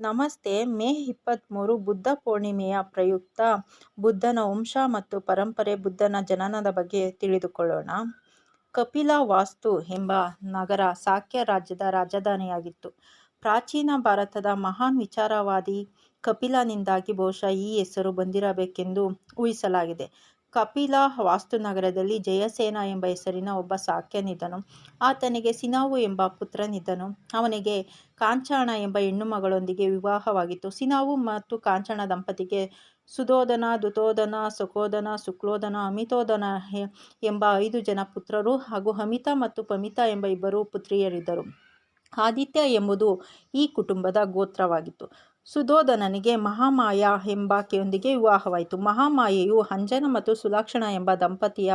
ನಮಸ್ತೆ, ಮೇ ಇಪ್ಪತ್ತ್ಮೂರು ಬುದ್ಧ ಪೂರ್ಣಿಮೆಯ ಪ್ರಯುಕ್ತ ಬುದ್ಧನ ವಂಶ ಮತ್ತು ಪರಂಪರೆ ಬುದ್ಧನ ಜನನದ ಬಗ್ಗೆ ತಿಳಿದುಕೊಳ್ಳೋಣ. ಕಪಿಲವಾಸ್ತು ಎಂಬ ನಗರ ಸಾಕ್ಯ ರಾಜ್ಯದ ರಾಜಧಾನಿಯಾಗಿತ್ತು. ಪ್ರಾಚೀನ ಭಾರತದ ಮಹಾನ್ ವಿಚಾರವಾದಿ ಕಪಿಲನಿಂದಾಗಿ ಬಹುಶಃ ಈ ಹೆಸರು ಬಂದಿರಬೇಕೆಂದು ಊಹಿಸಲಾಗಿದೆ. ಕಪಿಲ ವಾಸ್ತುನಗರದಲ್ಲಿ ಜಯಸೇನ ಎಂಬ ಹೆಸರಿನ ಒಬ್ಬ ಸಾಕ್ಯನಿದ್ದನು. ಆತನಿಗೆ ಸಿನಾವು ಎಂಬ ಪುತ್ರನಿದ್ದನು. ಅವನಿಗೆ ಕಾಂಚಾಣ ಎಂಬ ಹೆಣ್ಣುಮಗಳೊಂದಿಗೆ ವಿವಾಹವಾಗಿತ್ತು. ಸಿನಾವು ಮತ್ತು ಕಾಂಚಾಣ ದಂಪತಿಗೆ ಸುಧೋದನ ದುತೋದನ ಸುಖೋದನ ಶುಕ್ಲೋಧನ ಅಮಿತೋದನ ಎಂಬ ಐದು ಜನ ಪುತ್ರರು ಹಾಗೂ ಅಮಿತಾ ಮತ್ತು ಪಮಿತಾ ಎಂಬ ಇಬ್ಬರು ಪುತ್ರಿಯರಿದ್ದರು. ಆದಿತ್ಯ ಎಂಬುದು ಈ ಕುಟುಂಬದ ಗೋತ್ರವಾಗಿತ್ತು. ಸುಧೋಧನನಿಗೆ ಮಹಾಮಾಯ ಎಂಬಾಕೆಯೊಂದಿಗೆ ವಿವಾಹವಾಯಿತು. ಮಹಾಮಾಯೆಯು ಅಂಜನ ಮತ್ತು ಸುಲಕ್ಷಣ ಎಂಬ ದಂಪತಿಯ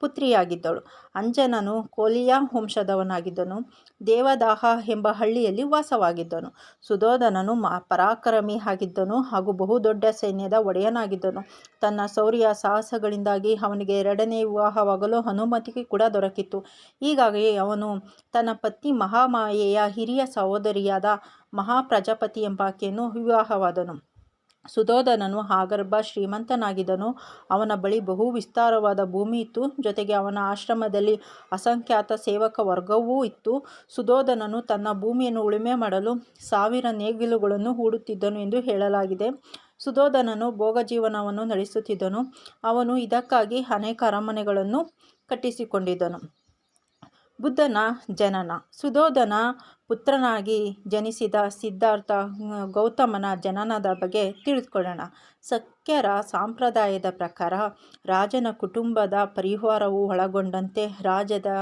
ಪುತ್ರಿಯಾಗಿದ್ದಳು. ಅಂಜನನು ಕೋಲಿಯ ವಂಶದವನಾಗಿದ್ದನು. ದೇವದಾಹ ಎಂಬ ಹಳ್ಳಿಯಲ್ಲಿ ವಾಸವಾಗಿದ್ದನು. ಸುಧೋಧನನು ಪರಾಕ್ರಮಿ ಆಗಿದ್ದನು ಹಾಗೂ ಬಹುದೊಡ್ಡ ಸೈನ್ಯದ ಒಡೆಯನಾಗಿದ್ದನು. ತನ್ನ ಶೌರ್ಯ ಸಾಹಸಗಳಿಂದಾಗಿ ಅವನಿಗೆ ಎರಡನೇ ವಿವಾಹವಾಗಲು ಅನುಮತಿ ಕೂಡ ದೊರಕಿತ್ತು. ಹೀಗಾಗಿ ಅವನು ತನ್ನ ಪತ್ನಿ ಮಹಾಮಾಯೆಯ ಹಿರಿಯ ಸಹೋದರಿಯಾದ ಮಹಾಪ್ರಜಾಪತಿ ಎಂಬಾಕೆಯನ್ನು ವಿವಾಹವಾದನು. ಸುಧೋಧನನು ಆಗರ್ಭ ಶ್ರೀಮಂತನಾಗಿದ್ದನು. ಅವನ ಬಳಿ ಬಹು ವಿಸ್ತಾರವಾದ ಭೂಮಿ ಇತ್ತು. ಜೊತೆಗೆ ಅವನ ಆಶ್ರಮದಲ್ಲಿ ಅಸಂಖ್ಯಾತ ಸೇವಕ ವರ್ಗವೂ ಇತ್ತು. ಸುಧೋಧನನು ತನ್ನ ಭೂಮಿಯನ್ನು ಉಳುಮೆ ಮಾಡಲು ಸಾವಿರ ನೇಗಿಲುಗಳನ್ನು ಹೂಡುತ್ತಿದ್ದನು ಎಂದು ಹೇಳಲಾಗಿದೆ. ಸುಧೋಧನನು ಭೋಗಜೀವನವನ್ನು ನಡೆಸುತ್ತಿದ್ದನು. ಅವನು ಇದಕ್ಕಾಗಿ ಅನೇಕ ಅರಮನೆಗಳನ್ನು ಕಟ್ಟಿಸಿಕೊಂಡಿದ್ದನು. ಬುದ್ಧನ ಜನನ. ಸುಧೋಧನ ಪುತ್ರನಾಗಿ ಜನಿಸಿದ ಸಿದ್ಧಾರ್ಥ ಗೌತಮನ ಜನನದ ಬಗ್ಗೆ ತಿಳಿದುಕೊಳ್ಳೋಣ. ಸಖ್ಯರ ಸಂಪ್ರದಾಯದ ಪ್ರಕಾರ ರಾಜನ ಕುಟುಂಬದ ಪರಿಹಾರವು ಒಳಗೊಂಡಂತೆ ರಾಜದ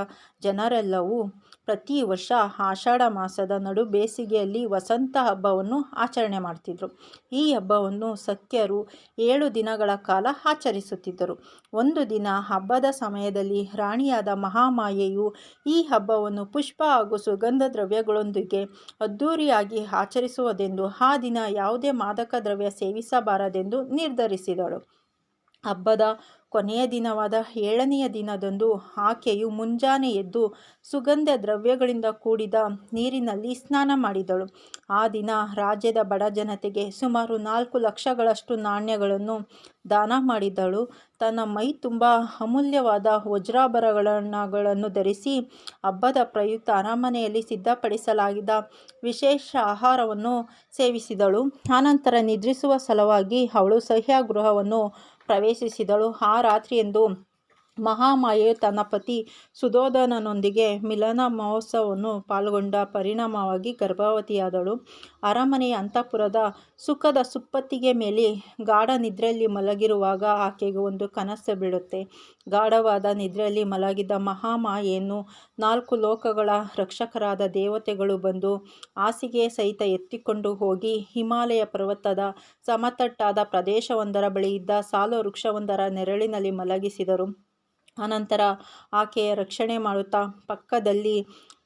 ಜನರೆಲ್ಲವೂ ಪ್ರತಿ ವರ್ಷ ಆಷಾಢ ಮಾಸದ ನಡು ಬೇಸಿಗೆಯಲ್ಲಿ ವಸಂತ ಹಬ್ಬವನ್ನು ಆಚರಣೆ ಮಾಡ್ತಿದ್ರು. ಈ ಹಬ್ಬವನ್ನು ಸಖ್ಯರು ಏಳು ದಿನಗಳ ಕಾಲ ಆಚರಿಸುತ್ತಿದ್ದರು. ಒಂದು ದಿನ ಹಬ್ಬದ ಸಮಯದಲ್ಲಿ ರಾಣಿಯಾದ ಮಹಾಮಾಯೆಯು ಈ ಹಬ್ಬವನ್ನು ಪುಷ್ಪ ಹಾಗೂ ಸುಗಂಧ ದ್ರವ್ಯಗಳೊಂದಿಗೆ ಅದ್ಧೂರಿಯಾಗಿ ಆಚರಿಸುವುದೆಂದು ಆ ದಿನ ಯಾವುದೇ ಮಾದಕ ದ್ರವ್ಯ ಸೇವಿಸಬಾರದೆಂದು ನಿರ್ಧರಿಸಿದಳು. ಹಬ್ಬದ ಕೊನೆಯ ದಿನವಾದ ಏಳನೆಯ ದಿನದಂದು ಆಕೆಯು ಮುಂಜಾನೆ ಎದ್ದು ಸುಗಂಧ ದ್ರವ್ಯಗಳಿಂದ ಕೂಡಿದ ನೀರಿನಲ್ಲಿ ಸ್ನಾನ ಮಾಡಿದಳು. ಆ ದಿನ ರಾಜ್ಯದ ಬಡ ಜನತೆಗೆ ಸುಮಾರು ನಾಲ್ಕು ಲಕ್ಷಗಳಷ್ಟು ನಾಣ್ಯಗಳನ್ನು ದಾನ ಮಾಡಿದಳು. ತನ್ನ ಮೈ ತುಂಬ ಅಮೂಲ್ಯವಾದ ವಜ್ರಾಭರಣಗಳನ್ನು ಧರಿಸಿ ಹಬ್ಬದ ಪ್ರಯುಕ್ತ ಅರಮನೆಯಲ್ಲಿ ಸಿದ್ಧಪಡಿಸಲಾಗಿದ್ದ ವಿಶೇಷ ಆಹಾರವನ್ನು ಸೇವಿಸಿದಳು. ಆನಂತರ ನಿದ್ರಿಸುವ ಸಲುವಾಗಿ ಅವಳು ಸಹ್ಯಾಗೃಹವನ್ನು ಪ್ರವೇಶಿಸಿದಳು. ಆ ರಾತ್ರಿಯಂದು ಮಹಾಮಾಯೆಯು ತನ್ನ ಪತಿ ಸುಧೋಧನನೊಂದಿಗೆ ಮಿಲನ ಮಹೋತ್ಸವವನ್ನು ಪಾಲ್ಗೊಂಡ ಪರಿಣಾಮವಾಗಿ ಗರ್ಭವತಿಯಾದಳು. ಅರಮನೆಯ ಅಂತಃಪುರದ ಸುಖದ ಸುಪ್ಪತ್ತಿಗೆ ಮೇಲೆ ಗಾಢ ನಿದ್ರೆಯಲ್ಲಿ ಮಲಗಿರುವಾಗ ಆಕೆಗೆ ಒಂದು ಕನಸು ಬೀಳುತ್ತೆ. ಗಾಢವಾದ ನಿದ್ರೆಯಲ್ಲಿ ಮಲಗಿದ್ದ ಮಹಾಮಾಯೆಯನ್ನು ನಾಲ್ಕು ಲೋಕಗಳ ರಕ್ಷಕರಾದ ದೇವತೆಗಳು ಬಂದು ಹಾಸಿಗೆ ಸಹಿತ ಎತ್ತಿಕೊಂಡು ಹೋಗಿ ಹಿಮಾಲಯ ಪರ್ವತದ ಸಮತಟ್ಟಾದ ಪ್ರದೇಶವೊಂದರ ಬಳಿ ಇದ್ದ ಸಾಲು ವೃಕ್ಷವೊಂದರ ನೆರಳಿನಲ್ಲಿ ಮಲಗಿಸಿದರು. ಅನಂತರ ಆಕೆಯ ರಕ್ಷಣೆ ಮಾಡುತ್ತಾ ಪಕ್ಕದಲ್ಲಿ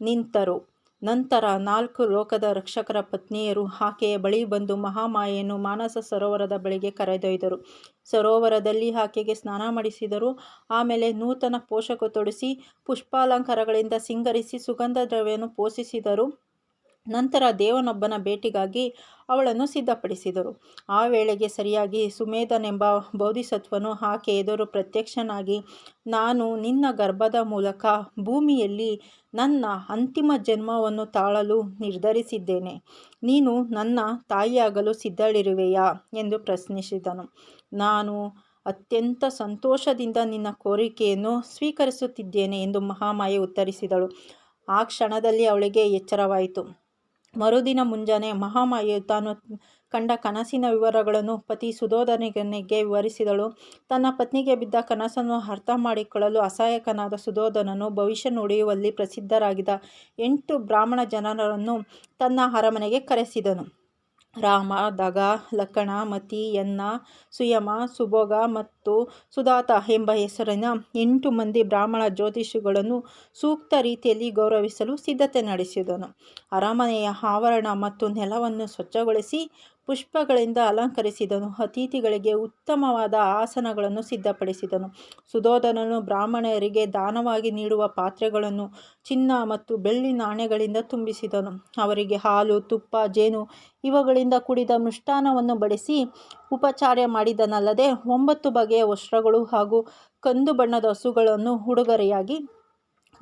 ನಿಂತರು. ನಂತರ ನಾಲ್ಕು ಲೋಕದ ರಕ್ಷಕರ ಪತ್ನಿಯರು ಆಕೆಯ ಬಳಿ ಬಂದು ಮಹಾಮಾಯೆಯನ್ನು ಮಾನಸ ಸರೋವರದ ಬಳಿಗೆ ಕರೆದೊಯ್ದರು. ಸರೋವರದಲ್ಲಿ ಆಕೆಗೆ ಸ್ನಾನ ಮಾಡಿಸಿದರು. ಆಮೇಲೆ ನೂತನ ಪೋಷಕ ತೊಡಿಸಿ ಪುಷ್ಪಾಲಂಕಾರಗಳಿಂದ ಸಿಂಗರಿಸಿ ಸುಗಂಧ ದ್ರವ್ಯವನ್ನು ಪೋಷಿಸಿದರು. ನಂತರ ದೇವನೊಬ್ಬನ ಭೇಟಿಗಾಗಿ ಅವಳನ್ನು ಸಿದ್ಧಪಡಿಸಿದರು. ಆ ವೇಳೆಗೆ ಸರಿಯಾಗಿ ಸುಮೇಧನೆಂಬ ಬೋಧಿಸತ್ವನು ಆಕೆ ಎದುರು ಪ್ರತ್ಯಕ್ಷನಾಗಿ, ನಾನು ನಿನ್ನ ಗರ್ಭದ ಮೂಲಕ ಭೂಮಿಯಲ್ಲಿ ನನ್ನ ಅಂತಿಮ ಜನ್ಮವನ್ನು ತಾಳಲು ನಿರ್ಧರಿಸಿದ್ದೇನೆ. ನೀನು ನನ್ನ ತಾಯಿಯಾಗಲು ಸಿದ್ಧಳಿರುವೆಯಾ? ಎಂದು ಪ್ರಶ್ನಿಸಿದನು. ನಾನು ಅತ್ಯಂತ ಸಂತೋಷದಿಂದ ನಿನ್ನ ಕೋರಿಕೆಯನ್ನು ಸ್ವೀಕರಿಸುತ್ತಿದ್ದೇನೆ ಎಂದು ಮಹಾಮಾಯೆ ಉತ್ತರಿಸಿದಳು. ಆ ಕ್ಷಣದಲ್ಲಿ ಅವಳಿಗೆ ಎಚ್ಚರವಾಯಿತು. ಮರುದಿನ ಮುಂಜಾನೆ ಮಹಾಮಾಯೆಯು ತಾನು ಕಂಡ ಕನಸಿನ ವಿವರಗಳನ್ನು ಪತಿ ಸುಧೋಧನಿಗೆ ವಿವರಿಸಿದಳು. ತನ್ನ ಪತ್ನಿಗೆ ಬಿದ್ದ ಕನಸನ್ನು ಅರ್ಥ ಮಾಡಿಕೊಳ್ಳಲು ಅಸಹಾಯಕನಾದ ಸುಧೋಧನನು ಭವಿಷ್ಯ ನುಡಿಯುವಲ್ಲಿ ಪ್ರಸಿದ್ಧರಾಗಿದ್ದ ಎಂಟು ಬ್ರಾಹ್ಮಣ ಜನರನ್ನು ತನ್ನ ಅರಮನೆಗೆ ಕರೆಸಿದನು. ರಾಮ, ದಗ, ಲಕ್ಕಣ, ಮತಿ, ಯನ್ನ, ಸುಯಮ, ಸುಭೋಗ ಮತ್ತು ಸುಧಾತ ಎಂಬ ಹೆಸರಿನ ಎಂಟು ಮಂದಿ ಬ್ರಾಹ್ಮಣ ಜ್ಯೋತಿಷಿಗಳನ್ನು ಸೂಕ್ತ ರೀತಿಯಲ್ಲಿ ಗೌರವಿಸಲು ಸಿದ್ಧತೆ ನಡೆಸಿದನು. ಅರಮನೆಯ ಆವರಣ ಮತ್ತು ನೆಲವನ್ನು ಸ್ವಚ್ಛಗೊಳಿಸಿ ಪುಷ್ಪಗಳಿಂದ ಅಲಂಕರಿಸಿದನು. ಅತಿಥಿಗಳಿಗೆ ಉತ್ತಮವಾದ ಆಸನಗಳನ್ನು ಸಿದ್ಧಪಡಿಸಿದನು. ಸುಧೋಧನನು ಬ್ರಾಹ್ಮಣರಿಗೆ ದಾನವಾಗಿ ನೀಡುವ ಪಾತ್ರೆಗಳನ್ನು ಚಿನ್ನ ಮತ್ತು ಬೆಳ್ಳಿ ನಾಣ್ಯಗಳಿಂದ ತುಂಬಿಸಿದನು. ಅವರಿಗೆ ಹಾಲು, ತುಪ್ಪ, ಜೇನು ಇವುಗಳಿಂದ ಕುಡಿದ ಮೃಷ್ಠಾನವನ್ನು ಬಡಿಸಿ ಉಪಚಾರ ಮಾಡಿದನಲ್ಲದೆ ಒಂಬತ್ತು ಬಗೆಯ ವಸ್ತ್ರಗಳು ಹಾಗೂ ಕಂದು ಬಣ್ಣದ ಹಸುಗಳನ್ನು ಉಡುಗೊರೆಯಾಗಿ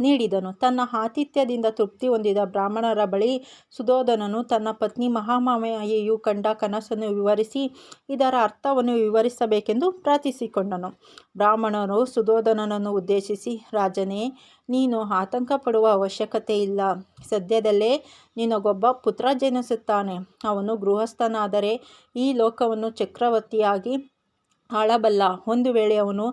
ನೀಡಿದನು. ತನ್ನ ಆತಿಥ್ಯದಿಂದ ತೃಪ್ತಿ ಹೊಂದಿದ ಬ್ರಾಹ್ಮಣರ ಬಳಿ ಸುಧೋಧನನು ತನ್ನ ಪತ್ನಿ ಮಹಾಮಾಯೆಯು ಕಂಡ ಕನಸನ್ನು ವಿವರಿಸಿ, ಇದರ ಅರ್ಥವನ್ನು ವಿವರಿಸಬೇಕೆಂದು ಪ್ರಾರ್ಥಿಸಿಕೊಂಡನು. ಬ್ರಾಹ್ಮಣರು ಸುಧೋಧನನನ್ನು ಉದ್ದೇಶಿಸಿ, ರಾಜನೇ, ನೀನು ಆತಂಕ ಪಡುವ ಅವಶ್ಯಕತೆ ಇಲ್ಲ. ಸದ್ಯದಲ್ಲೇ ನಿನಗೊಬ್ಬ ಪುತ್ರ ಜನಿಸುತ್ತಾನೆ. ಅವನು ಗೃಹಸ್ಥನಾದರೆ ಈ ಲೋಕವನ್ನು ಚಕ್ರವರ್ತಿಯಾಗಿ ಆಳಬಲ್ಲ. ಒಂದು ವೇಳೆ ಅವನು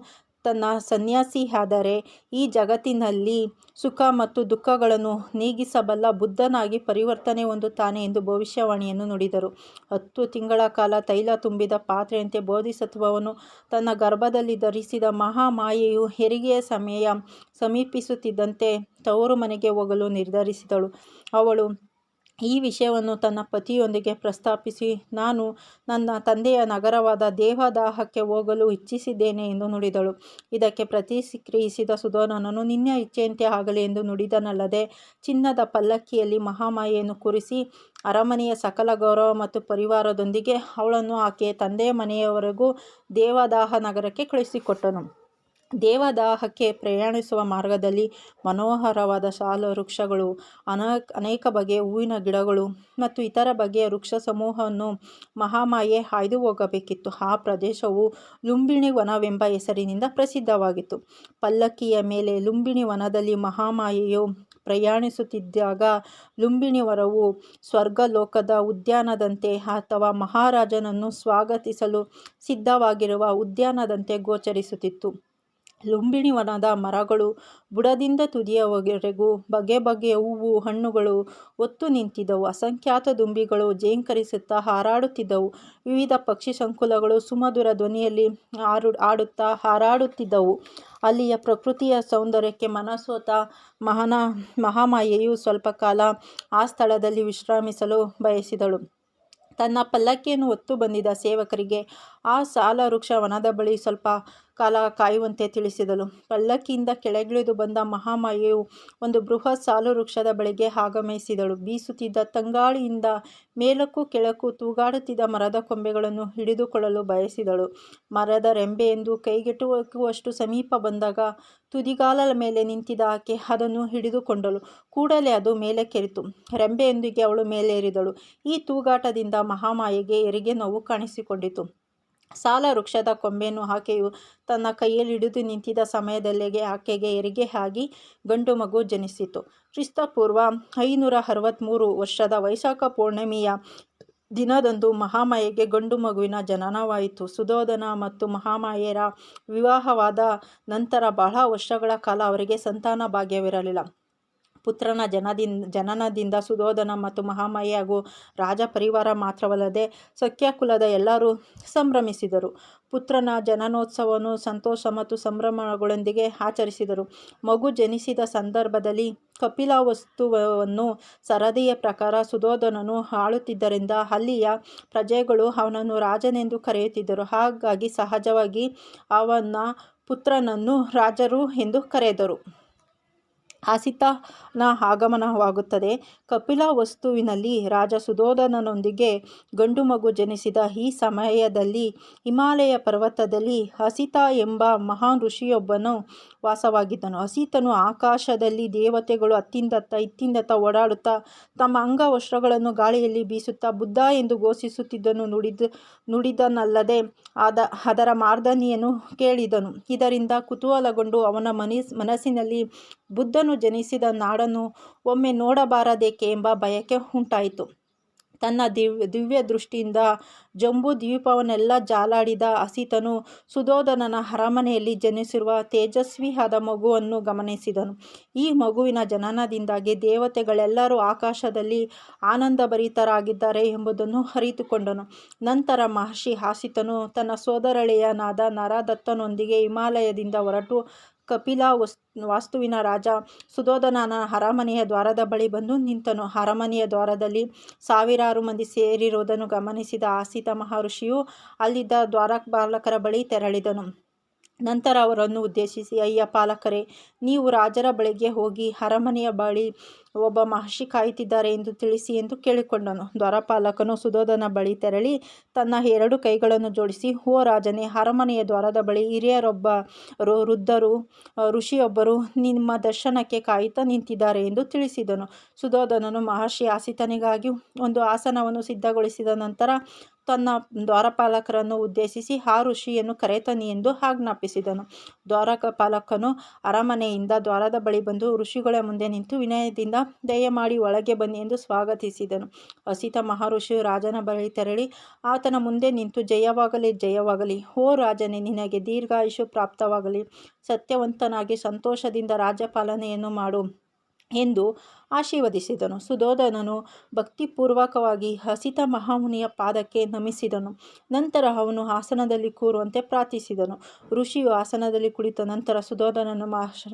ತನ್ನ ಸನ್ಯಾಸಿಯಾದರೆ ಈ ಜಗತ್ತಿನಲ್ಲಿ ಸುಖ ಮತ್ತು ದುಃಖಗಳನ್ನು ನೀಗಿಸಬಲ್ಲ ಬುದ್ಧನಾಗಿ ಪರಿವರ್ತನೆ ಹೊಂದುತ್ತಾನೆ ಎಂದು ಭವಿಷ್ಯವಾಣಿಯನ್ನು ನುಡಿದರು. ಹತ್ತು ತಿಂಗಳ ಕಾಲ ತೈಲ ತುಂಬಿದ ಪಾತ್ರೆಯಂತೆ ಬೋಧಿಸತ್ವವನ್ನು ತನ್ನ ಗರ್ಭದಲ್ಲಿ ಧರಿಸಿದ ಮಹಾಮಾಯೆಯು ಹೆರಿಗೆಯ ಸಮಯ ಸಮೀಪಿಸುತ್ತಿದ್ದಂತೆ ತವರು ಮನೆಗೆ ಹೋಗಲು ನಿರ್ಧರಿಸಿದಳು. ಅವಳು ಈ ವಿಷಯವನ್ನು ತನ್ನ ಪತಿಯೊಂದಿಗೆ ಪ್ರಸ್ತಾಪಿಸಿ, ನಾನು ನನ್ನ ತಂದೆಯ ನಗರವಾದ ದೇವದಾಹಕ್ಕೆ ಹೋಗಲು ಇಚ್ಛಿಸಿದ್ದೇನೆ ಎಂದು ನುಡಿದಳು. ಇದಕ್ಕೆ ಪ್ರತಿಕ್ರಿಯಿಸಿದ ಸುಧೋನನನು ನಿನ್ನ ಇಚ್ಛೆಯಂತೆ ಆಗಲಿ ಎಂದು ನುಡಿದನಲ್ಲದೆ, ಚಿನ್ನದ ಪಲ್ಲಕ್ಕಿಯಲ್ಲಿ ಮಹಾಮಾಯೆಯನ್ನು ಕುರಿಸಿ, ಅರಮನೆಯ ಸಕಲ ಗೌರವ ಮತ್ತು ಪರಿವಾರದೊಂದಿಗೆ ಅವಳನ್ನು ಆಕೆಯ ತಂದೆಯ ಮನೆಯವರೆಗೂ ದೇವದಾಹ ನಗರಕ್ಕೆ ಕಳುಹಿಸಿಕೊಟ್ಟನು ದೇವದಾಹಕ್ಕೆ ಪ್ರಯಾಣಿಸುವ ಮಾರ್ಗದಲ್ಲಿ ಮನೋಹರವಾದ ಸಾಲು ವೃಕ್ಷಗಳು ಅನೇಕ ಅನೇಕ ಬಗೆಯ ಹೂವಿನ ಗಿಡಗಳು ಮತ್ತು ಇತರ ಬಗೆಯ ವೃಕ್ಷ ಸಮೂಹವನ್ನು ಮಹಾಮಾಯೆ ಹಾಯ್ದು ಹೋಗಬೇಕಿತ್ತು. ಆ ಪ್ರದೇಶವು ಲುಂಬಿಣಿ ವನವೆಂಬ ಹೆಸರಿನಿಂದ ಪ್ರಸಿದ್ಧವಾಗಿತ್ತು. ಪಲ್ಲಕ್ಕಿಯ ಮೇಲೆ ಲುಂಬಿಣಿ ವನದಲ್ಲಿ ಮಹಾಮಾಯೆಯು ಪ್ರಯಾಣಿಸುತ್ತಿದ್ದಾಗ ಲುಂಬಿಣಿ ವರವು ಸ್ವರ್ಗಲೋಕದ ಉದ್ಯಾನದಂತೆ ಅಥವಾ ಮಹಾರಾಜನನ್ನು ಸ್ವಾಗತಿಸಲು ಸಿದ್ಧವಾಗಿರುವ ಉದ್ಯಾನದಂತೆ ಗೋಚರಿಸುತ್ತಿತ್ತು. ಲುಂಬಿಣಿ ವನದ ಮರಗಳು, ಬುಡದಿಂದ ತುದಿಯವರೆಗೂ ಬಗೆ ಬಗೆಯ ಹೂವು, ಹಣ್ಣುಗಳು ಒತ್ತು ನಿಂತಿದ್ದವು. ಅಸಂಖ್ಯಾತ ದುಂಬಿಗಳು ಜೇಂಕರಿಸುತ್ತಾ ಹಾರಾಡುತ್ತಿದ್ದವು. ವಿವಿಧ ಪಕ್ಷಿ ಸಂಕುಲಗಳು ಸುಮಧುರ ಧ್ವನಿಯಲ್ಲಿ ಹಾರು, ಹಾಡುತ್ತಾ ಹಾರಾಡುತ್ತಿದ್ದವು. ಅಲ್ಲಿಯ ಪ್ರಕೃತಿಯ ಸೌಂದರ್ಯಕ್ಕೆ ಮನಸೋತ ಮಹನ, ಮಹಾಮಾಯೆಯು ಸ್ವಲ್ಪ ಕಾಲ ಆ ಸ್ಥಳದಲ್ಲಿ ವಿಶ್ರಮಿಸಲು ಬಯಸಿದಳು. ತನ್ನ ಪಲ್ಲಕ್ಕಿಯನ್ನು ಹೊತ್ತು ಬಂದಿದ್ದ ಸೇವಕರಿಗೆ ಆ ಸಾಲ ವೃಕ್ಷ ವನದ ಬಳಿ ಸ್ವಲ್ಪ ಕಾಲ ಕಾಯುವಂತೆ ತಿಳಿಸಿದಳು. ಪಲ್ಲಕ್ಕಿಯಿಂದ ಕೆಳಗಿಳಿದು ಬಂದ ಮಹಾಮಾಯೆಯು ಒಂದು ಬೃಹತ್ ಸಾಲು ವೃಕ್ಷದ ಬಳಿಗೆ ಆಗಮಿಸಿದಳು. ಬೀಸುತ್ತಿದ್ದ ತಂಗಾಳಿಯಿಂದ ಮೇಲಕ್ಕೂ ಕೆಳಕ್ಕೂ ತೂಗಾಡುತ್ತಿದ್ದ ಮರದ ಕೊಂಬೆಗಳನ್ನು ಹಿಡಿದುಕೊಳ್ಳಲು ಬಯಸಿದಳು. ಮರದ ರೆಂಬೆಯೆಂದು ಕೈಗೆಟುಕುವಷ್ಟು ಸಮೀಪ ಬಂದಾಗ ತುದಿಗಾಲಲ ಮೇಲೆ ನಿಂತಿದ್ದ ಆಕೆ ಅದನ್ನು ಹಿಡಿದುಕೊಂಡಳು. ಕೂಡಲೇ ಅದು ಮೇಲಕ್ಕೆರಿತು. ರೆಂಬೆಯೊಂದಿಗೆ ಅವಳು ಮೇಲೇರಿದಳು. ಈ ತೂಗಾಟದಿಂದ ಮಹಾಮಾಯೆಗೆ ಎರಿಗೆ ನೋವು ಕಾಣಿಸಿಕೊಂಡಿತು. ಸಾಲ ವೃಕ್ಷದ ಕೊಂಬೆಯನ್ನು ಆಕೆಯು ತನ್ನ ಕೈಯಲ್ಲಿ ಹಿಡಿದು ನಿಂತಿದ್ದ ಸಮಯದಲ್ಲಿಗೆ ಆಕೆಗೆ ಹೆರಿಗೆ ಆಗಿ ಗಂಡು ಮಗು ಜನಿಸಿತು. ಕ್ರಿಸ್ತಪೂರ್ವ ಐನೂರ ಅರವತ್ತ್ಮೂರು ವರ್ಷದ ವೈಶಾಖ ಪೌರ್ಣಿಮೆಯ ದಿನದಂದು ಮಹಾಮಾಯೆಗೆ ಗಂಡು ಮಗುವಿನ ಜನನವಾಯಿತು. ಸುಧೋದನ ಮತ್ತು ಮಹಾಮಾಯೆಯರ ವಿವಾಹವಾದ ನಂತರ ಬಹಳ ವರ್ಷಗಳ ಕಾಲ ಅವರಿಗೆ ಸಂತಾನ ಭಾಗ್ಯವಿರಲಿಲ್ಲ. ಪುತ್ರನ ಜನದಿಂದ ಜನನದಿಂದ ಸುಧೋಧನ ಮತ್ತು ಮಹಾಮಯಿ ಹಾಗೂ ರಾಜ ಪರಿವಾರ ಮಾತ್ರವಲ್ಲದೆ ಸಖ್ಯಕುಲದ ಎಲ್ಲರೂ ಸಂಭ್ರಮಿಸಿದರು. ಪುತ್ರನ ಜನನೋತ್ಸವವನ್ನು ಸಂತೋಷ ಮತ್ತು ಸಂಭ್ರಮಗಳೊಂದಿಗೆ ಆಚರಿಸಿದರು. ಮಗು ಜನಿಸಿದ ಸಂದರ್ಭದಲ್ಲಿ ಕಪಿಲವಸ್ತುವನ್ನು ಸರದಿಯ ಪ್ರಕಾರ ಸುಧೋಧನನು ಆಳುತ್ತಿದ್ದರಿಂದ ಅಲ್ಲಿಯ ಪ್ರಜೆಗಳು ಅವನನ್ನು ರಾಜನೆಂದು ಕರೆಯುತ್ತಿದ್ದರು. ಹಾಗಾಗಿ ಸಹಜವಾಗಿ ಅವನ ಪುತ್ರನನ್ನು ರಾಜರು ಎಂದು ಕರೆದರು. ಹಸಿತನ ಆಗಮನವಾಗುತ್ತದೆ ಕಪಿಲವಸ್ತುವಿನಲ್ಲಿ ರಾಜ ಸುಧೋಧನನೊಂದಿಗೆ ಗಂಡು ಮಗು ಜನಿಸಿದ ಈ ಸಮಯದಲ್ಲಿ ಹಿಮಾಲಯ ಪರ್ವತದಲ್ಲಿ ಹಸಿತ ಎಂಬ ಮಹಾನ್ ಋಷಿಯೊಬ್ಬನು ವಾಸವಾಗಿದ್ದನು. ಹಸಿತನು ಆಕಾಶದಲ್ಲಿ ದೇವತೆಗಳು ಅತ್ತಿಂದತ್ತ ಇತ್ತಿಂದತ್ತ ಓಡಾಡುತ್ತಾ ತಮ್ಮ ಅಂಗವಸ್ತ್ರಗಳನ್ನು ಗಾಳಿಯಲ್ಲಿ ಬೀಸುತ್ತಾ ಬುದ್ಧ ಎಂದು ಘೋಷಿಸುತ್ತಿದ್ದನು ನುಡಿದ, ನುಡಿದನಲ್ಲದೆ ಆದ, ಅದರ ಮಾರ್ದನಿಯನ್ನು ಕೇಳಿದನು. ಇದರಿಂದ ಕುತೂಹಲಗೊಂಡು ಅವನ ಮನಸ್, ಮನಸ್ಸಿನಲ್ಲಿ ಬುದ್ಧನು ಜನಿಸಿದ ನಾಡನ್ನು ಒಮ್ಮೆ ನೋಡಬಾರದೇಕೆ ಎಂಬ ಬಯಕೆ ಉಂಟಾಯಿತು. ತನ್ನ ದಿವ್ಯ ದಿವ್ಯ ದೃಷ್ಟಿಯಿಂದ ಜಂಬೂ ದ್ವೀಪವನ್ನೆಲ್ಲ ಜಾಲಾಡಿದ ಅಸಿತನು ಸುಧೋಧನನ ಅರಮನೆಯಲ್ಲಿ ಜನಿಸಿರುವ ತೇಜಸ್ವಿಯಾದ ಮಗುವನ್ನು ಗಮನಿಸಿದನು. ಈ ಮಗುವಿನ ಜನನದಿಂದಾಗಿ ದೇವತೆಗಳೆಲ್ಲರೂ ಆಕಾಶದಲ್ಲಿ ಆನಂದಭರಿತರಾಗಿದ್ದಾರೆ ಎಂಬುದನ್ನು ಅರಿತುಕೊಂಡನು. ನಂತರ ಮಹರ್ಷಿ ಹಾಸಿತನು ತನ್ನ ಸೋದರಳೆಯನಾದ ನರದತ್ತನೊಂದಿಗೆ ಹಿಮಾಲಯದಿಂದ ಹೊರಟು ಕಪಿಲ ವಸ್, ವಾಸ್ತುವಿನ ರಾಜ ಸುಧೋಧನನ ಅರಮನೆಯ ದ್ವಾರದ ಬಳಿ ಬಂದು ನಿಂತನು. ಅರಮನೆಯ ದ್ವಾರದಲ್ಲಿ ಸಾವಿರಾರು ಮಂದಿ ಸೇರಿರುವುದನ್ನು ಗಮನಿಸಿದ ಆಸಿತ ಮಹರ್ಷಿಯು ಅಲ್ಲಿದ್ದ ದ್ವಾರಪಾಲಕರ ಬಳಿ ತೆರಳಿದನು. ನಂತರ ಅವರನ್ನು ಉದ್ದೇಶಿಸಿ, ಅಯ್ಯ ಪಾಲಕರೇ, ನೀವು ರಾಜರ ಬಳಿಗೆ ಹೋಗಿ ಅರಮನೆಯ ಬಳಿ ಒಬ್ಬ ಮಹರ್ಷಿ ಕಾಯುತ್ತಿದ್ದಾರೆ ಎಂದು ತಿಳಿಸಿ ಎಂದು ಕೇಳಿಕೊಂಡನು. ದ್ವಾರಪಾಲಕನು ಸುಧೋಧನ ಬಳಿ ತೆರಳಿ ತನ್ನ ಎರಡು ಕೈಗಳನ್ನು ಜೋಡಿಸಿ, ಹೋ ರಾಜನೇ, ಅರಮನೆಯ ದ್ವಾರದ ಬಳಿ ಹಿರಿಯರೊಬ್ಬರು, ವೃದ್ಧರು, ಋಷಿಯೊಬ್ಬರು ನಿಮ್ಮ ದರ್ಶನಕ್ಕೆ ಕಾಯುತ್ತಾ ನಿಂತಿದ್ದಾರೆ ಎಂದು ತಿಳಿಸಿದನು. ಸುಧೋಧನನು ಮಹರ್ಷಿ ಆಸಿತನಿಗಾಗಿ ಒಂದು ಆಸನವನ್ನು ಸಿದ್ಧಗೊಳಿಸಿದ ನಂತರ ತನ್ನ ದ್ವಾರಪಾಲಕರನ್ನು ಉದ್ದೇಶಿಸಿ, ಆ ಋಷಿಯನ್ನು ಕರೆತನಿ ಎಂದು ಆಜ್ಞಾಪಿಸಿದನು. ದ್ವಾರಪಾಲಕನು ಅರಮನೆಯಿಂದ ದ್ವಾರದ ಬಳಿ ಬಂದು ಋಷಿಗಳ ಮುಂದೆ ನಿಂತು ವಿನಯದಿಂದ ದಯಮಾಡಿ ಒಳಗೆ ಬನ್ನಿ ಎಂದು ಸ್ವಾಗತಿಸಿದನು. ಹಸಿತ ಮಹಾಋಷಿ ರಾಜನ ಬಳಿ ತೆರಳಿ, ಆತನ ಮುಂದೆ ನಿಂತು ಜಯವಾಗಲಿ ಜಯವಾಗಲಿ. ಓ ರಾಜನೇ, ನಿನಗೆ ದೀರ್ಘಾಯುಷು ಪ್ರಾಪ್ತವಾಗಲಿ. ಸತ್ಯವಂತನಾಗಿ ಸಂತೋಷದಿಂದ ರಾಜ್ಯಪಾಲನೆಯನ್ನು ಮಾಡು ಎಂದು ಆಶೀರ್ವದಿಸಿದನು. ಸುಧೋಧನನು ಭಕ್ತಿಪೂರ್ವಕವಾಗಿ ಹಸಿತ ಮಹಾಮುನಿಯ ಪಾದಕ್ಕೆ ನಮಿಸಿದನು. ನಂತರ ಅವನು ಆಸನದಲ್ಲಿ ಕೂರುವಂತೆ ಪ್ರಾರ್ಥಿಸಿದನು. ಋಷಿಯು ಆಸನದಲ್ಲಿ ಕುಳಿತ ನಂತರ ಸುಧೋಧನನು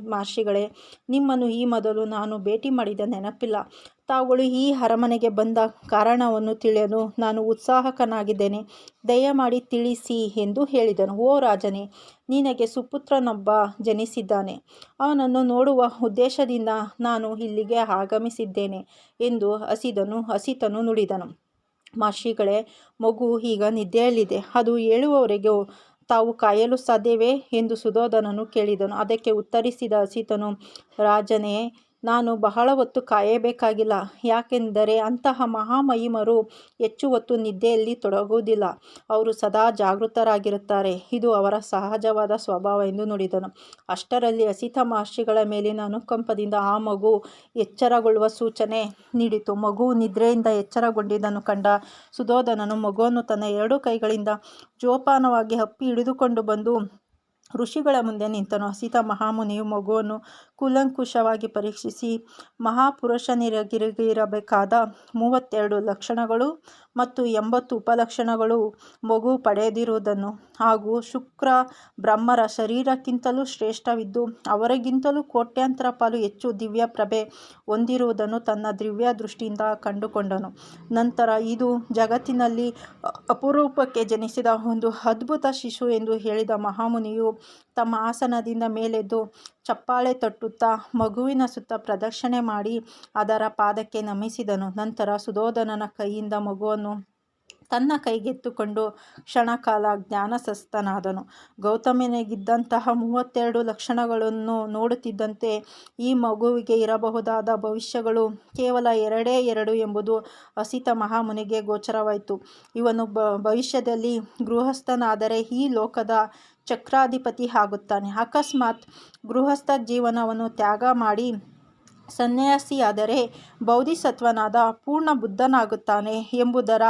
ಮಹರ್ಷಿಗಳೇ ನಿಮ್ಮನ್ನು ಈ ಮೊದಲು ನಾನು ಭೇಟಿ ಮಾಡಿದ ನೆನಪಿಲ್ಲ. ತಾವುಗಳು ಈ ಅರಮನೆಗೆ ಬಂದ ಕಾರಣವನ್ನು ತಿಳಿಯಲು ನಾನು ಉತ್ಸಾಹಕನಾಗಿದ್ದೇನೆ. ದಯಮಾಡಿ ತಿಳಿಸಿ ಎಂದು ಹೇಳಿದನು. ಓ ರಾಜನೇ, ನಿನಗೆ ಸುಪುತ್ರನೊಬ್ಬ ಜನಿಸಿದ್ದಾನೆ. ಅವನನ್ನು ನೋಡುವ ಉದ್ದೇಶದಿಂದ ನಾನು ಇಲ್ಲಿಗೆ ಆಗಮಿಸಿದ್ದೇನೆ ಎಂದು ಹಸಿದನು, ಹಸಿತನು ನುಡಿದನು. ಮಹರ್ಷಿಗಳೇ ಮಗು ಈಗ ನಿದ್ದೆಯಲ್ಲಿದೆ. ಅದು ಹೇಳುವವರೆಗೆ ತಾವು ಕಾಯಲು ಸಾಧ್ಯವೇ? ಎಂದು ಸುಧೋಧನನು ಕೇಳಿದನು. ಅದಕ್ಕೆ ಉತ್ತರಿಸಿದ ಹಸಿತನು, ರಾಜನೇ ನಾನು ಬಹಳ ಹೊತ್ತು ಕಾಯಬೇಕಾಗಿಲ್ಲ, ಯಾಕೆಂದರೆ ಅಂತಹ ಮಹಾಮಹಿಮರು ಹೆಚ್ಚು ಹೊತ್ತು ನಿದ್ದೆಯಲ್ಲಿ ತೊಡಗುವುದಿಲ್ಲ. ಅವರು ಸದಾ ಜಾಗೃತರಾಗಿರುತ್ತಾರೆ. ಇದು ಅವರ ಸಹಜವಾದ ಸ್ವಭಾವ ಎಂದು ನುಡಿದನು. ಅಷ್ಟರಲ್ಲಿ ಹಸಿತ ಮಹರ್ಷಿಗಳ ಮೇಲಿನ ಅನುಕಂಪದಿಂದ ಆ ಮಗು ಎಚ್ಚರಗೊಳ್ಳುವ ಸೂಚನೆ ನೀಡಿತು. ಮಗು ನಿದ್ರೆಯಿಂದ ಎಚ್ಚರಗೊಂಡಿದ್ದನ್ನು ಕಂಡ ಸುಧೋಧನನು ಮಗುವನ್ನು ತನ್ನ ಎರಡು ಕೈಗಳಿಂದ ಜೋಪಾನವಾಗಿ ಅಪ್ಪಿ ಹಿಡಿದುಕೊಂಡು ಬಂದು ಋಷಿಗಳ ಮುಂದೆ ನಿಂತನು. ಹಸಿತ ಮಹಾಮುನಿಯು ಮಗುವನ್ನು ಕೂಲಂಕುಷವಾಗಿ ಪರೀಕ್ಷಿಸಿ ಮಹಾಪುರುಷನಿರಗಿರಬೇಕಾದ ಮೂವತ್ತೆರಡು ಲಕ್ಷಣಗಳು ಮತ್ತು ಎಂಬತ್ತು ಉಪಲಕ್ಷಣಗಳು ಮಗು ಪಡೆದಿರುವುದನ್ನು ಹಾಗೂ ಶುಕ್ರ ಬ್ರಹ್ಮರ ಶರೀರಕ್ಕಿಂತಲೂ ಶ್ರೇಷ್ಠವಿದ್ದು, ಅವರಿಗಿಂತಲೂ ಕೋಟ್ಯಾಂತರ ಪಾಲು ಹೆಚ್ಚು ದಿವ್ಯ ಪ್ರಭೆ ಹೊಂದಿರುವುದನ್ನು ತನ್ನ ದಿವ್ಯ ದೃಷ್ಟಿಯಿಂದ ಕಂಡುಕೊಂಡನು. ನಂತರ ಇದು ಜಗತ್ತಿನಲ್ಲಿ ಅಪರೂಪಕ್ಕೆ ಜನಿಸಿದ ಒಂದು ಅದ್ಭುತ ಶಿಶು ಎಂದು ಹೇಳಿದ ಮಹಾಮುನಿಯು ತಮ್ಮ ಆಸನದಿಂದ ಮೇಲೆದ್ದು ಚಪ್ಪಾಳೆ ತಟ್ಟುತ್ತಾ ಮಗುವಿನ ಸುತ್ತ ಪ್ರದಕ್ಷಿಣೆ ಮಾಡಿ ಅದರ ಪಾದಕ್ಕೆ ನಮಿಸಿದನು. ನಂತರ ಸುಧೋಧನನ ಕೈಯಿಂದ ಮಗುವನ್ನು ತನ್ನ ಕೈಗೆತ್ತುಕೊಂಡು ಕ್ಷಣಕಾಲ ಜ್ಞಾನಸಸ್ತನಾದನು ಗೌತಮನಿಗಿದ್ದಂತಹ ಮೂವತ್ತೆರಡು ಲಕ್ಷಣಗಳನ್ನು ನೋಡುತ್ತಿದ್ದಂತೆ ಈ ಮಗುವಿಗೆ ಇರಬಹುದಾದ ಭವಿಷ್ಯಗಳು ಕೇವಲ ಎರಡೇ ಎರಡು ಎಂಬುದು ಹಸಿತ ಮಹಾಮುನಿಗೆ ಗೋಚರವಾಯಿತು. ಇವನು ಬ, ಭವಿಷ್ಯದಲ್ಲಿ ಗೃಹಸ್ಥನಾದರೆ ಈ ಲೋಕದ ಚಕ್ರಾಧಿಪತಿ ಆಗುತ್ತಾನೆ. ಅಕಸ್ಮಾತ್ ಗೃಹಸ್ಥ ಜೀವನವನ್ನು ತ್ಯಾಗ ಮಾಡಿ ಸನ್ಯಾಸಿಯಾದರೆ ಬೌದ್ಧಿಸತ್ವನಾದ ಪೂರ್ಣ ಬುದ್ಧನಾಗುತ್ತಾನೆ ಎಂಬುದರ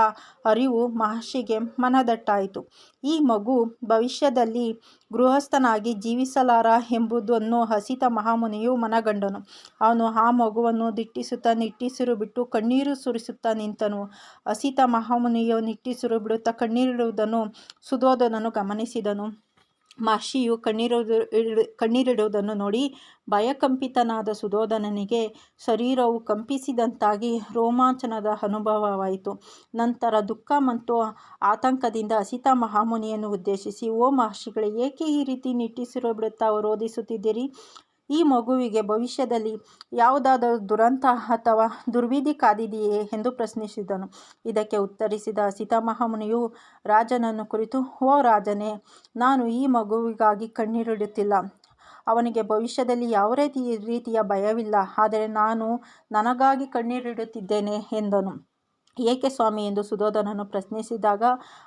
ಅರಿವು ಮಹರ್ಷಿಗೆ ಮನದಟ್ಟಾಯಿತು. ಈ ಮಗು ಭವಿಷ್ಯದಲ್ಲಿ ಗೃಹಸ್ಥನಾಗಿ ಜೀವಿಸಲಾರ ಎಂಬುದನ್ನು ಹಸಿತ ಮಹಾಮುನಿಯು ಮನಗಂಡನು. ಅವನು ಆ ಮಗುವನ್ನು ದಿಟ್ಟಿಸುತ್ತಾ ನಿಟ್ಟಿಸಿರು ಬಿಟ್ಟು ಕಣ್ಣೀರು ಸುರಿಸುತ್ತಾ ನಿಂತನು. ಹಸಿತ ಮಹಾಮುನಿಯು ನಿಟ್ಟಿಸಿರು ಬಿಡುತ್ತಾ ಕಣ್ಣೀರಿಡುವುದನ್ನು ಸುಧೋಧನನು ಗಮನಿಸಿದನು. ಮಹರ್ಷಿಯು ಕಣ್ಣೀರು ಕಣ್ಣೀರಿಡುವುದನ್ನು ನೋಡಿ ಭಯಕಂಪಿತನಾದ ಸುಧೋಧನನಿಗೆ ಶರೀರವು ಕಂಪಿಸಿದಂತಾಗಿ ರೋಮಾಂಚನದ ಅನುಭವವಾಯಿತು. ನಂತರ ದುಃಖ ಮತ್ತು ಆತಂಕದಿಂದ ಅಸಿತಾ ಮಹಾಮುನಿಯನ್ನು ಉದ್ದೇಶಿಸಿ, ಓ ಮಹರ್ಷಿಗಳೇ ಏಕೆ ಈ ರೀತಿ ನಿಟ್ಟಿಸಿರೋ ಬಿಡುತ್ತಾ ರೋಧಿಸುತ್ತಿದ್ದೀರಿ ಈ ಮಗುವಿಗೆ ಭವಿಷ್ಯದಲ್ಲಿ ಯಾವುದಾದರೂ ದುರಂತ ಅಥವಾ ದುರ್ವಿಧಿ ಕಾದಿದೆಯೇ ಎಂದು ಪ್ರಶ್ನಿಸಿದನು. ಇದಕ್ಕೆ ಉತ್ತರಿಸಿದ ಸೀತಾಮಹಾಮುನಿಯು, ರಾಜನನ್ನು ಕುರಿತು, ಓ ರಾಜನೇ, ನಾನು ಈ ಮಗುವಿಗಾಗಿ ಕಣ್ಣೀರಿಡುತ್ತಿಲ್ಲ. ಅವನಿಗೆ ಭವಿಷ್ಯದಲ್ಲಿ ಯಾವ ರೀತಿ ರೀತಿಯ ಭಯವಿಲ್ಲ. ಆದರೆ ನಾನು ನನಗಾಗಿ ಕಣ್ಣೀರಿಡುತ್ತಿದ್ದೇನೆ ಎಂದನು. ಏಕೆ ಸ್ವಾಮಿ ಎಂದು ಸುಧೋಧನನ್ನು ಪ್ರಶ್ನಿಸಿದಾಗ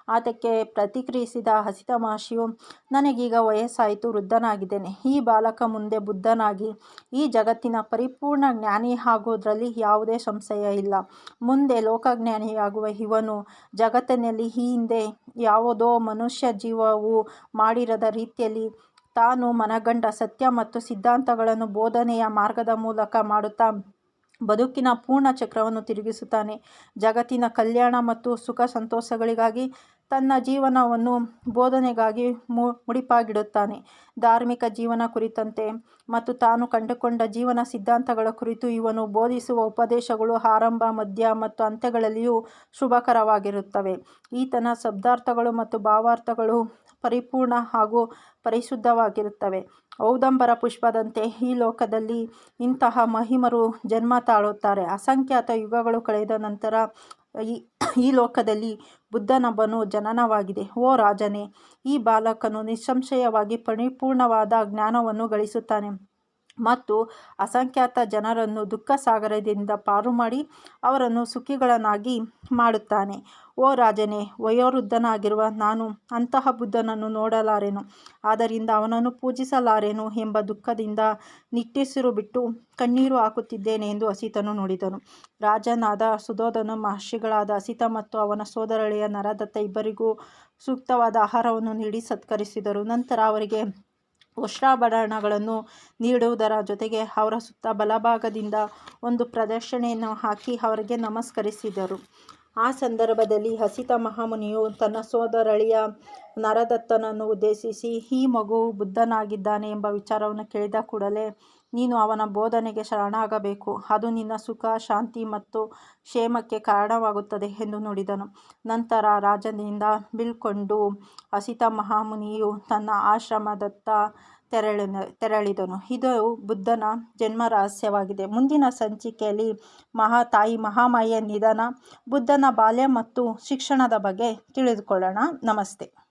ಆತಕ್ಕೆ ಪ್ರತಿಕ್ರಿಯಿಸಿದ ಹಸಿತ ಮಹರ್ಷಿಯು ನನಗೀಗ ವಯಸ್ಸಾಯಿತು, ವೃದ್ಧನಾಗಿದ್ದೇನೆ. ಈ ಬಾಲಕ ಮುಂದೆ ಬುದ್ಧನಾಗಿ, ಈ ಜಗತ್ತಿನ ಪರಿಪೂರ್ಣ ಜ್ಞಾನಿ ಆಗೋದ್ರಲ್ಲಿ ಯಾವುದೇ ಸಂಶಯ ಇಲ್ಲ. ಮುಂದೆ ಲೋಕಜ್ಞಾನಿಯಾಗುವ ಇವನು ಜಗತ್ತಿನಲ್ಲಿ ಈ ಹಿಂದೆ ಯಾವುದೋ ಮನುಷ್ಯ ಜೀವವು ಮಾಡಿರದ ರೀತಿಯಲ್ಲಿ ತಾನು ಮನಗಂಡ ಸತ್ಯ ಮತ್ತು ಸಿದ್ಧಾಂತಗಳನ್ನು ಬೋಧನೆಯ ಮಾರ್ಗದ ಮೂಲಕ ಮಾಡುತ್ತಾ ಬದುಕಿನ ಪೂರ್ಣ ಚಕ್ರವನ್ನು ತಿರುಗಿಸುತ್ತಾನೆ. ಜಗತ್ತಿನ ಕಲ್ಯಾಣ ಮತ್ತು ಸುಖ ಸಂತೋಷಗಳಿಗಾಗಿ ತನ್ನ ಜೀವನವನ್ನು ಬೋಧನೆಗಾಗಿ ಮು, ಮುಡಿಪಾಗಿಡುತ್ತಾನೆ. ಧಾರ್ಮಿಕ ಜೀವನ ಕುರಿತಂತೆ ಮತ್ತು ತಾನು ಕಂಡುಕೊಂಡ ಜೀವನ ಸಿದ್ಧಾಂತಗಳ ಕುರಿತು ಇವನು ಬೋಧಿಸುವ ಉಪದೇಶಗಳು ಆರಂಭ, ಮಧ್ಯ ಮತ್ತು ಅಂತ್ಯಗಳಲ್ಲಿಯೂ ಶುಭಕರವಾಗಿರುತ್ತವೆ. ಈತನ ಶಬ್ದಾರ್ಥಗಳು ಮತ್ತು ಭಾವಾರ್ಥಗಳು ಪರಿಪೂರ್ಣ ಹಾಗೂ ಪರಿಶುದ್ಧವಾಗಿರುತ್ತವೆ. ಔದಂಬರ ಪುಷ್ಪದಂತೆ ಈ ಲೋಕದಲ್ಲಿ ಇಂತಹ ಮಹಿಮರು ಜನ್ಮ ತಾಳುತ್ತಾರೆ. ಅಸಂಖ್ಯಾತ ಯುಗಗಳು ಕಳೆದ ನಂತರ ಈ ಈ ಲೋಕದಲ್ಲಿ ಬುದ್ಧನೊಬ್ಬನು ಜನನವಾಗಿದೆ. ಓ ರಾಜನೇ, ಈ ಬಾಲಕನು ನಿಸ್ಸಂಶಯವಾಗಿ ಪರಿಪೂರ್ಣವಾದ ಜ್ಞಾನವನ್ನು ಗಳಿಸುತ್ತಾನೆ. ಮತ್ತು ಅಸಂಖ್ಯಾತ ಜನರನ್ನು ದುಃಖ ಸಾಗರದಿಂದ ಪಾರು ಮಾಡಿ ಅವರನ್ನು ಸುಖಿಗಳನ್ನಾಗಿ ಮಾಡುತ್ತಾನೆ. ಓ ರಾಜನೇ, ವಯೋವೃದ್ಧನಾಗಿರುವ ನಾನು ಅಂತಹ ಬುದ್ಧನನ್ನು ನೋಡಲಾರೆನು. ಆದ್ದರಿಂದ ಅವನನ್ನು ಪೂಜಿಸಲಾರೆನು ಎಂಬ ದುಃಖದಿಂದ ನಿಟ್ಟಿಸಿರು ಬಿಟ್ಟು ಕಣ್ಣೀರು ಹಾಕುತ್ತಿದ್ದೇನೆ ಎಂದು ಅಸಿತನು ನೋಡಿದನು. ರಾಜನಾದ ಸುಧೋಧನ ಮಹರ್ಷಿಗಳಾದ ಅಸಿತ ಮತ್ತು ಅವನ ಸೋದರಳಿಯ ನರದತ್ತ ಇಬ್ಬರಿಗೂ ಸೂಕ್ತವಾದ ಆಹಾರವನ್ನು ನೀಡಿ ಸತ್ಕರಿಸಿದರು. ನಂತರ ಅವರಿಗೆ ವಸ್ತ್ರಾಭರಣಗಳನ್ನು ನೀಡುವುದರ ಜೊತೆಗೆ ಅವರ ಸುತ್ತ ಬಲಭಾಗದಿಂದ ಒಂದು ಪ್ರದರ್ಶನೆಯನ್ನು ಹಾಕಿ ಅವರಿಗೆ ನಮಸ್ಕರಿಸಿದರು. ಆ ಸಂದರ್ಭದಲ್ಲಿ ಹಸಿತ ಮಹಾಮುನಿಯು ತನ್ನ ಸೋದರಳಿಯ ನರದತ್ತನನ್ನು ಉದ್ದೇಶಿಸಿ, ಈ ಮಗು ಬುದ್ಧನಾಗಿದ್ದಾನೆ ಎಂಬ ವಿಚಾರವನ್ನು ಕೇಳಿದ ಕೂಡಲೇ ನೀನು ಅವನ ಬೋಧನೆಗೆ ಶರಣಾಗಬೇಕು. ಅದು ನಿನ್ನ ಸುಖ, ಶಾಂತಿ ಮತ್ತು ಕ್ಷೇಮಕ್ಕೆ ಕಾರಣವಾಗುತ್ತದೆ ಎಂದು ನುಡಿದನು. ನಂತರ ರಾಜನಿಂದ ಬೀಳ್ಕೊಂಡು ಹಸಿತ ಮಹಾಮುನಿಯು ತನ್ನ ಆಶ್ರಮದತ್ತ ತೆರಳಿ, ತೆರಳಿದನು. ಇದು ಬುದ್ಧನ ಜನ್ಮ ರಹಸ್ಯವಾಗಿದೆ. ಮುಂದಿನ ಸಂಚಿಕೆಯಲ್ಲಿ ಮಹಾ ತಾಯಿ ಮಹಾಮಾಯಿಯ ನಿಧನ, ಬುದ್ಧನ ಬಾಲ್ಯ ಮತ್ತು ಶಿಕ್ಷಣದ ಬಗ್ಗೆ ತಿಳಿದುಕೊಳ್ಳೋಣ. ನಮಸ್ತೆ.